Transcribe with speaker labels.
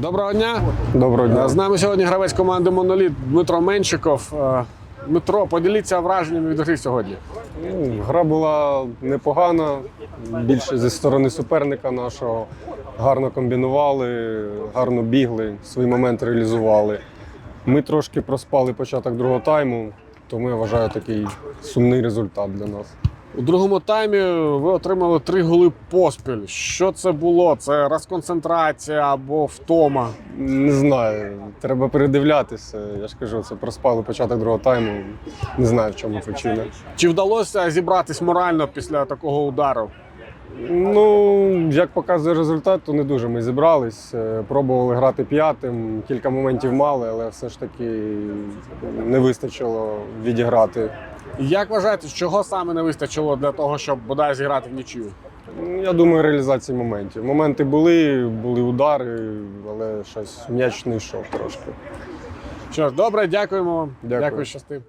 Speaker 1: Доброго дня.
Speaker 2: Доброго дня.
Speaker 1: З нами сьогодні гравець команди Моноліт Дмитро Менчиков. Е, Дмитро, поділіться враженнями від гри сьогодні.
Speaker 2: Гра була непогана, більше зі сторони суперника нашого. Гарно комбінували, гарно бігли, свій момент реалізували. Ми трошки проспали початок другого тайму, тому я вважаю такий сумний результат для нас.
Speaker 1: У другому таймі ви отримали три голи поспіль. Що це було? Це розконцентрація або втома.
Speaker 2: Не знаю, треба передивлятися. Я ж кажу, це проспали початок другого тайму. Не знаю, в чому причина.
Speaker 1: Чи вдалося зібратись морально після такого удару?
Speaker 2: Ну, як показує результат, то не дуже ми зібрались. Е, Пробували грати п'ятим, кілька моментів мали, але все ж таки не вистачило відіграти.
Speaker 1: Як вважаєте, чого саме не вистачило для того, щоб бодай зіграти в нічию?
Speaker 2: Ну, Я думаю, реалізації моментів. Моменти були, були удари, але щось м'яч не йшов трошки.
Speaker 1: Що ж, добре, дякуємо вам.
Speaker 2: Дякую.
Speaker 1: Дякую, щасти.